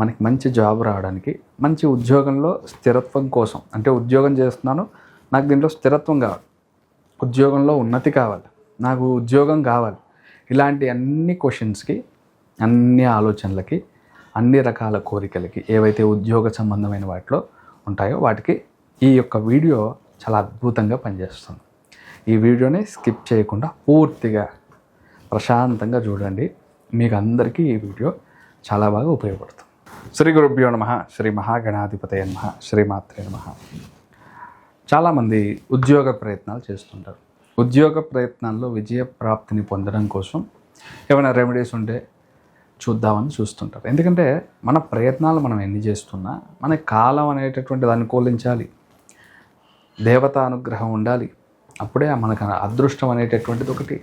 మనకి మంచి జాబ్ రావడానికి మంచి ఉద్యోగంలో స్థిరత్వం కోసం. అంటే ఉద్యోగం చేస్తున్నాను నాకు దీంట్లో స్థిరత్వం కావాలి. ఉద్యోగంలో ఉన్నతి కావాలి. నాకు ఉద్యోగం కావాలి. ఇలాంటి అన్ని క్వశ్చన్స్కి అన్ని ఆలోచనలకి అన్ని రకాల కోరికలకి ఏవైతే ఉద్యోగ సంబంధమైన వాటిలో ఉంటాయో వాటికి ఈ యొక్క వీడియో చాలా అద్భుతంగా పనిచేస్తుంది. ఈ వీడియోని స్కిప్ చేయకుండా పూర్తిగా ప్రశాంతంగా చూడండి. మీకు అందరికీ ఈ వీడియో చాలా బాగా ఉపయోగపడుతుంది. శ్రీ గురుభ్యో నమ. శ్రీ మహాగణాధిపతయ నమ. శ్రీమాత్రే నమ. చాలామంది ఉద్యోగ ప్రయత్నాలు చేస్తుంటారు. ఉద్యోగ ప్రయత్నాల్లో విజయ ప్రాప్తిని పొందడం కోసం ఏమైనా రెమెడీస్ ఉంటే చూద్దామని చూస్తుంటారు. ఎందుకంటే మన ప్రయత్నాలు మనం ఎన్ని చేస్తున్నా మన కాలం అనేటటువంటిది అనుకూలించాలి దేవత అనుగ్రహం ఉండాలి. అప్పుడే మనకు అదృష్టం అనేటటువంటిది ఒకటి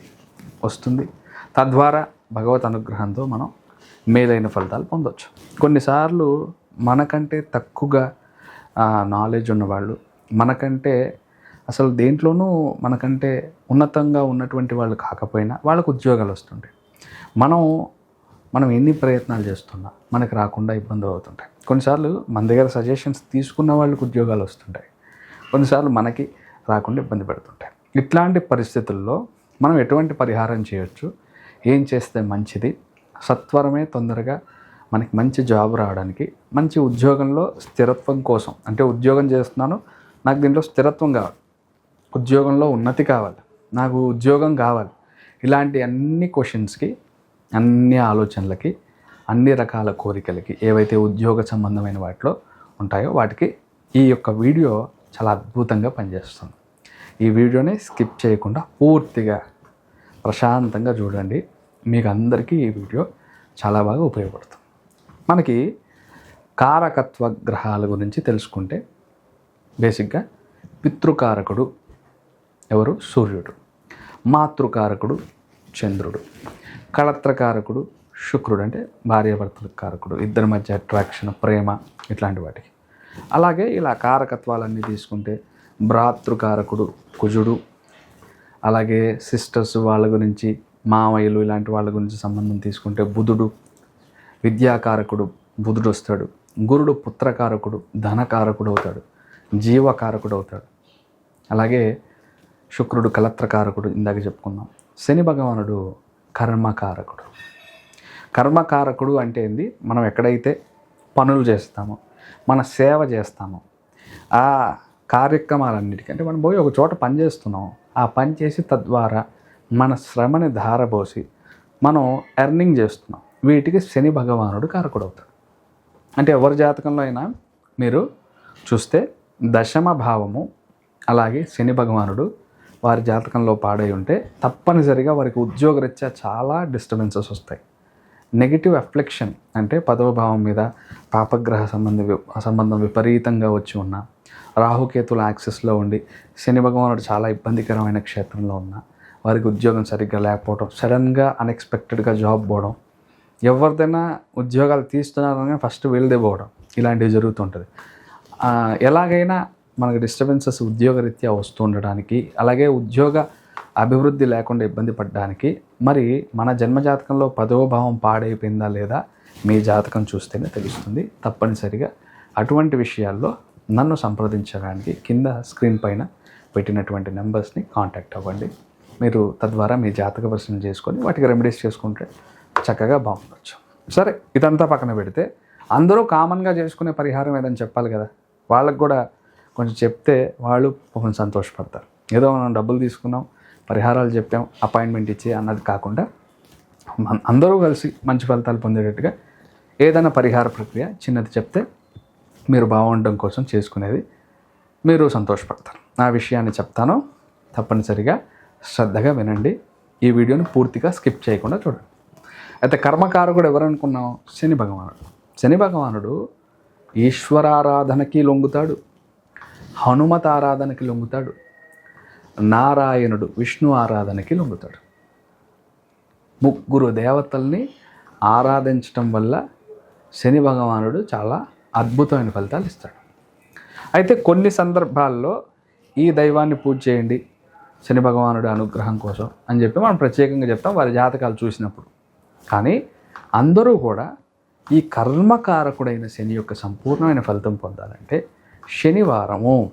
వస్తుంది. తద్వారా భగవత్ అనుగ్రహంతో మనం మేలైన ఫలితాలు పొందవచ్చు కొన్నిసార్లు మనకంటే తక్కువగా నాలెడ్జ్ ఉన్నవాళ్ళు మనకంటే అసలు దేంట్లోనూ మనకంటే ఉన్నతంగా ఉన్నటువంటి వాళ్ళు కాకపోయినా వాళ్ళకు ఉద్యోగాలు వస్తుంటాయి. మనం మనం ఎన్ని ప్రయత్నాలు చేస్తున్నా మనకు రాకుండా ఇబ్బందులు అవుతుంటాయి. కొన్నిసార్లు మన దగ్గర సజెషన్స్ తీసుకున్న వాళ్ళకి ఉద్యోగాలు వస్తుంటాయి. కొన్నిసార్లు మనకి రాకుండా ఇబ్బంది పెడుతుంటాయి. ఇట్లాంటి పరిస్థితుల్లో మనం ఎటువంటి పరిహారం చేయొచ్చు? ఏం చేస్తే మంచిది? సత్వరమే తొందరగా మనకి మంచి జాబ్ రావడానికి మంచి ఉద్యోగంలో స్థిరత్వం కోసం అంటే ఉద్యోగం చేస్తున్నాను నాకు దీంట్లో స్థిరత్వం కావాలి. ఉద్యోగంలో ఉన్నతి కావాలి. నాకు ఉద్యోగం కావాలి. ఇలాంటి అన్ని క్వశ్చన్స్కి అన్ని ఆలోచనలకి అన్ని రకాల కోరికలకి ఏవైతే ఉద్యోగ సంబంధమైన వాటిలో ఉంటాయో వాటికి ఈ యొక్క వీడియో చాలా అద్భుతంగా పనిచేస్తుంది. ఈ వీడియోని స్కిప్ చేయకుండా పూర్తిగా ప్రశాంతంగా చూడండి. మీకు అందరికీ ఈ వీడియో చాలా బాగా ఉపయోగపడుతుంది. మనకి కారకత్వ గ్రహాల గురించి తెలుసుకుంటే బేసిక్గా పితృకారకుడు ఎవరు? సూర్యుడు. మాతృకారకుడు చంద్రుడు. కళత్రకారకుడు శుక్రుడు అంటే భార్యాభర్తల కారకుడు ఇద్దరి మధ్య అట్రాక్షన్ ప్రేమ ఇట్లాంటి వాటికి. అలాగే ఇలా కారకత్వాలన్నీ తీసుకుంటే భ్రాతృకారకుడు కుజుడు. అలాగే సిస్టర్స్ వాళ్ళ గురించి మామయ్యలు ఇలాంటి వాళ్ళ గురించి సంబంధం తీసుకుంటే బుధుడు విద్యాకారకుడు బుధుడు వస్తాడు. గురుడు పుత్రకారకుడు ధనకారకుడు అవుతాడు. జీవకారకుడు అవుతాడు. అలాగే శుక్రుడు కలత్రకారకుడు ఇందాక చెప్పుకున్నాం. శని భగవానుడు కర్మకారకుడు. కర్మకారకుడు అంటే ఏంది? మనం ఎక్కడైతే పనులు చేస్తామో మన సేవ చేస్తామో ఆ కార్యక్రమాలన్నిటికీ అంటే మనం పోయి ఒక చోట పని చేస్తున్నాం. ఆ పని చేసి తద్వారా మన శ్రమని ధారపోసి మనం ఎర్నింగ్ చేస్తున్నాం. వీటికి శని భగవానుడు కారకుడవుతాడు. అంటే ఎవరి జాతకంలో అయినా మీరు చూస్తే దశమ భావము అలాగే శని భగవానుడు వారి జాతకంలో పాడై ఉంటే తప్పనిసరిగా వారికి ఉద్యోగరీత్యా చాలా డిస్టర్బెన్సెస్ వస్తాయి. నెగిటివ్ అఫ్లెక్షన్ అంటే పదవ భావం మీద పాపగ్రహ సంబంధ సంబంధం విపరీతంగా వచ్చి ఉన్న రాహుకేతుల యాక్సెస్లో ఉండి శని భగవానుడు చాలా ఇబ్బందికరమైన క్షేత్రంలో ఉన్న వారికి ఉద్యోగం సరిగ్గా లేకపోవడం సడన్గా అన్ఎక్స్పెక్టెడ్గా జాబ్ పోవడం ఎవరిదైనా ఉద్యోగాలు తీస్తున్నారని ఫస్ట్ వీళ్ళదే పోవడం ఇలాంటివి జరుగుతుంటుంది. ఎలాగైనా మనకు డిస్టర్బెన్సెస్ ఉద్యోగరీత్యా వస్తూ ఉండడానికి అలాగే ఉద్యోగ అభివృద్ధి లేకుండా ఇబ్బంది పడడానికి మరి మన జన్మజాతకంలో పదవ భావం పాడైపోయిందా లేదా మీ జాతకం చూస్తేనే తెలుస్తుంది. తప్పనిసరిగా అటువంటి విషయాల్లో నన్ను సంప్రదించడానికి కింద స్క్రీన్ పైన పెట్టినటువంటి నెంబర్స్ని కాంటాక్ట్ అవ్వండి. మీరు తద్వారా మీ జాతక పరిశీలన చేసుకొని వాటికి రెమెడీస్ చేసుకుంటే చక్కగా బాగుండొచ్చు. సరే ఇదంతా పక్కన పెడితే అందరూ కామన్గా చేసుకునే పరిహారం ఏదని చెప్పాలి కదా. వాళ్ళకు కూడా కొంచెం చెప్తే వాళ్ళు కొంచెం సంతోషపడతారు. ఏదో మనం డబ్బులు తీసుకున్నాం పరిహారాలు చెప్పాం అపాయింట్మెంట్ ఇచ్చి అన్నది కాకుండా అందరూ కలిసి మంచి ఫలితాలు పొందేటట్టుగా ఏదైనా పరిహార ప్రక్రియ చిన్నది చెప్తే మీరు బాగుండడం కోసం చేసుకునేది మీరు సంతోషపడతారు. నా విషయాన్ని చెప్తాను. తప్పనిసరిగా శ్రద్ధగా వినండి. ఈ వీడియోని పూర్తిగా స్కిప్ చేయకుండా చూడండి. అయితే కర్మకారకుడు ఎవరనుకున్నాం శని భగవానుడు. శని భగవానుడు ఈశ్వరారాధనకి లొంగుతాడు. హనుమత ఆరాధనకి లొంగుతాడు. నారాయణుడు విష్ణు ఆరాధనకి లొంగుతాడు. ముగ్గురు దేవతల్ని ఆరాధించటం వల్ల శని భగవానుడు చాలా అద్భుతమైన ఫలితాలు ఇస్తాడు. అయితే కొన్ని సందర్భాల్లో ఈ దైవాన్ని పూజ చేయండి. శని భగవానుడి అనుగ్రహం కోసం అని చెప్పి మనం ప్రత్యేకంగా చెప్తాం వారి జాతకాలు చూసినప్పుడు. కానీ అందరూ కూడా ఈ కర్మకారకుడైన శని యొక్క సంపూర్ణమైన ఫలితం పొందాలంటే శనివారము.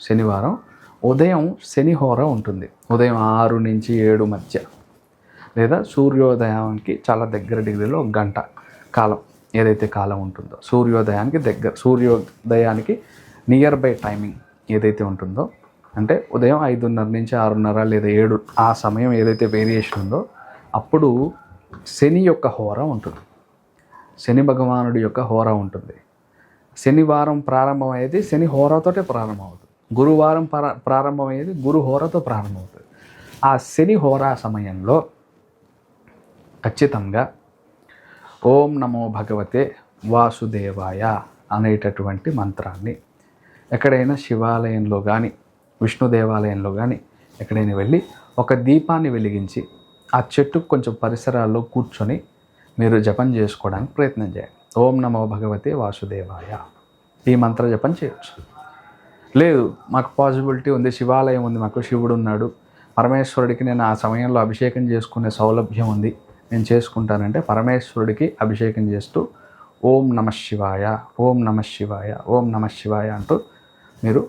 శనివారం ఉదయం శనిహోర ఉంటుంది. ఉదయం ఆరు నుంచి ఏడు మధ్య. లేదా సూర్యోదయానికి చాలా దగ్గర డిగ్రీలో ఒక గంట కాలం ఏదైతే కాలం ఉంటుందో. సూర్యోదయానికి దగ్గర సూర్యోదయానికి నియర్ బై టైమింగ్ ఏదైతే ఉంటుందో అంటే ఉదయం ఐదున్నర నుంచి ఆరున్నర లేదా ఏడు ఆ సమయం ఏదైతే వేరియేషన్ ఉందో అప్పుడు శని యొక్క హోర ఉంటుంది. శని భగవానుడి యొక్క హోర ఉంటుంది. శనివారం ప్రారంభమయ్యేది శని హోరతోటే ప్రారంభమవుతుంది. గురువారం ప్రా ప్రారంభమయ్యేది గురు హోరతో ప్రారంభమవుతుంది. ఆ శని హోరా సమయంలో ఖచ్చితంగా ఓం నమో భగవతే వాసుదేవాయ అనేటటువంటి మంత్రాన్ని ఎక్కడైనా శివాలయంలో కానీ విష్ణు దేవాలయంలో కానీ ఎక్కడైనా వెళ్ళి ఒక దీపాన్ని వెలిగించి ఆ చెట్టుకు కొంచెం పరిసరాల్లో కూర్చొని మీరు జపం చేసుకోవడానికి ప్రయత్నం చేయండి. ఓం నమో భగవతే వాసుదేవాయ. ఈ మంత్ర జపం చేయొచ్చు. లేదు మాకు పాసిబిలిటీ ఉంది శివాలయం ఉంది మాకు శివుడు ఉన్నాడు. పరమేశ్వరుడికి నేను ఆ సమయంలో అభిషేకం చేసుకునే సౌలభ్యం ఉంది. నేను చేసుకుంటానంటే పరమేశ్వరుడికి అభిషేకం చేస్తూ ఓం నమ శివాయ ఓం నమ శివాయ ఓం నమ శివాయ అంటూ మీరు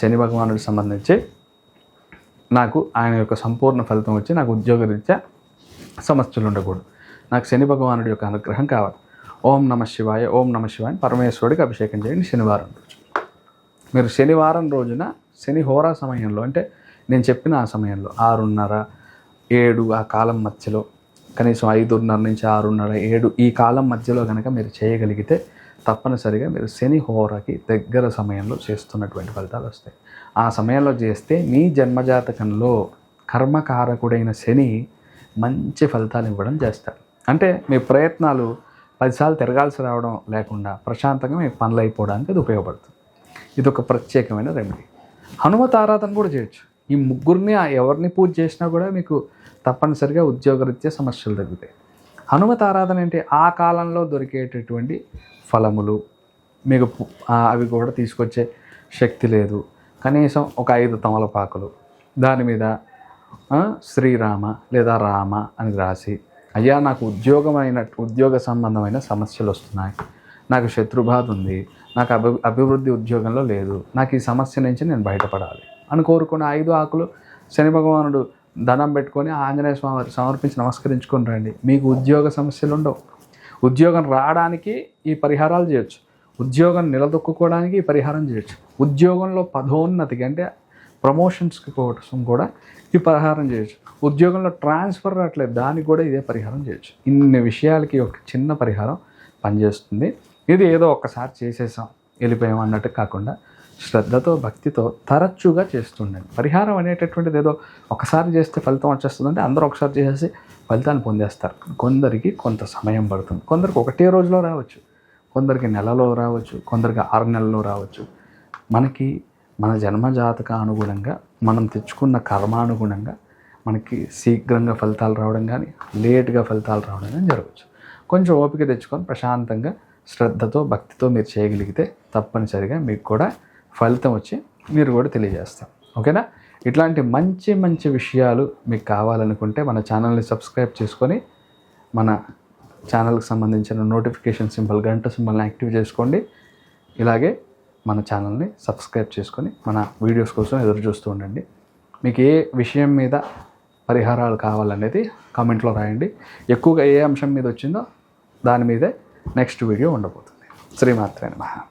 శని భగవానుడికి సంబంధించి నాకు ఆయన యొక్క సంపూర్ణ ఫలితం వచ్చి నాకు ఉద్యోగరీత్యా సమస్యలు ఉండకూడదు. నాకు శని భగవానుడి యొక్క అనుగ్రహం కావాలి. ఓం నమ శివాయ ఓం నమ శివాయ పరమేశ్వరుడికి అభిషేకం చేయండి శనివారం. రోజు మీరు శనివారం రోజున శని హోరా సమయంలో అంటే నేను చెప్పిన ఆ సమయంలో ఆరున్నర ఏడు ఆ కాలం మధ్యలో కనీసం ఐదున్నర నుంచి ఆరున్నర ఏడు ఈ కాలం మధ్యలో కనుక మీరు చేయగలిగితే తప్పనిసరిగా మీరు శని హోరకి దగ్గర సమయంలో చేస్తున్నటువంటి ఫలితాలు వస్తాయి. ఆ సమయంలో చేస్తే మీ జన్మజాతకంలో కర్మకారకుడైన శని మంచి ఫలితాలు ఇవ్వడం చేస్తాడు అంటే మీ ప్రయత్నాలు పదిసార్లు తిరగాల్సి రావడం లేకుండా ప్రశాంతంగా మీ పనులు అయిపోవడానికి అది ఉపయోగపడుతుంది. ఇది ఒక ప్రత్యేకమైన రెమెడీ హనుమత ఆరాధన కూడా చేయొచ్చు. ఈ ముగ్గురిని ఎవరిని పూజ చేసినా కూడా మీకు తప్పనిసరిగా ఉద్యోగరీత్యా సమస్యలు తగ్గుతాయి. హనుమత ఆరాధన అంటే ఆ కాలంలో దొరికేటటువంటి ఫలములు మీకు అవి కూడా తీసుకొచ్చే శక్తి లేదు. కనీసం ఒక ఐదు తమలపాకులు దాని మీద శ్రీరామ లేదా రామ అని రాసి అయ్యా నాకు ఉద్యోగమైన ఉద్యోగ సంబంధమైన సమస్యలు వస్తున్నాయి. నాకు శత్రుబాధ ఉంది. నాకు అభి అభివృద్ధి ఉద్యోగంలో లేదు. నాకు ఈ సమస్య నుంచి నేను బయటపడాలి అని కోరుకున్న ఐదు ఆకులు శని భగవానుడు ధనం పెట్టుకొని ఆంజనేయ స్వామి సమర్పించి నమస్కరించుకొని రండి. మీకు ఉద్యోగ సమస్యలు ఉండవు ఉద్యోగం రావడానికి ఈ పరిహారాలు చేయొచ్చు. ఉద్యోగం నిలదొక్కుకోవడానికి ఈ పరిహారం చేయొచ్చు. ఉద్యోగంలో పదోన్నతికి అంటే ప్రమోషన్స్కి కోసం కూడా ఈ పరిహారం చేయొచ్చు. ఉద్యోగంలో ట్రాన్స్ఫర్ రావట్లేదు దానికి కూడా ఇదే పరిహారం చేయొచ్చు. ఇన్ని విషయాలకి ఒక చిన్న పరిహారం పనిచేస్తుంది. ఇది ఏదో ఒక్కసారి చేసేసాం వెళ్ళిపోయాం అన్నట్టు కాకుండా శ్రద్ధతో భక్తితో తరచుగా చేస్తుండండి పరిహారం అనేటటువంటిది ఏదో ఒకసారి చేస్తే ఫలితం వచ్చేస్తుందంటే అందరూ ఒకసారి చేసేసి ఫలితాన్ని పొందేస్తారు. కొందరికి కొంత సమయం పడుతుంది. కొందరికి ఒకటే రోజులో రావచ్చు. కొందరికి నెలలో రావచ్చు. కొందరికి ఆరు నెలల్లో రావచ్చు. మనకి మన జన్మ జాతక అనుగుణంగా మనం తెచ్చుకున్న కర్మానుగుణంగా మనకి శీఘ్రంగా ఫలితాలు రావడం కానీ లేట్గా ఫలితాలు రావడం కానీ జరగవచ్చు. కొంచెం ఓపిక తెచ్చుకొని ప్రశాంతంగా శ్రద్ధతో భక్తితో మీరు చేయగలిగితే తప్పనిసరిగా మీకు కూడా ఫలితం వచ్చి మీరు కూడా తెలియజేస్తాం. ఓకేనా? ఇట్లాంటి మంచి మంచి విషయాలు మీకు కావాలనుకుంటే మన ఛానల్ని సబ్స్క్రైబ్ చేసుకొని మన ఛానల్కి సంబంధించిన నోటిఫికేషన్ సింబల్ గంట సింబల్ని యాక్టివ్ చేసుకోండి. ఇలాగే మన ఛానల్ని సబ్స్క్రైబ్ చేసుకొని మన వీడియోస్ కోసం ఎదురు చూస్తూ ఉండండి. మీకు ఏ విషయం మీద పరిహారాలు కావాలనేది కామెంట్లో రాయండి. ఎక్కువగా ఏ అంశం మీద వచ్చిందో దాని మీదే నెక్స్ట్ వీడియో ఉండబోతుంది. శ్రీమాత్రే నమః.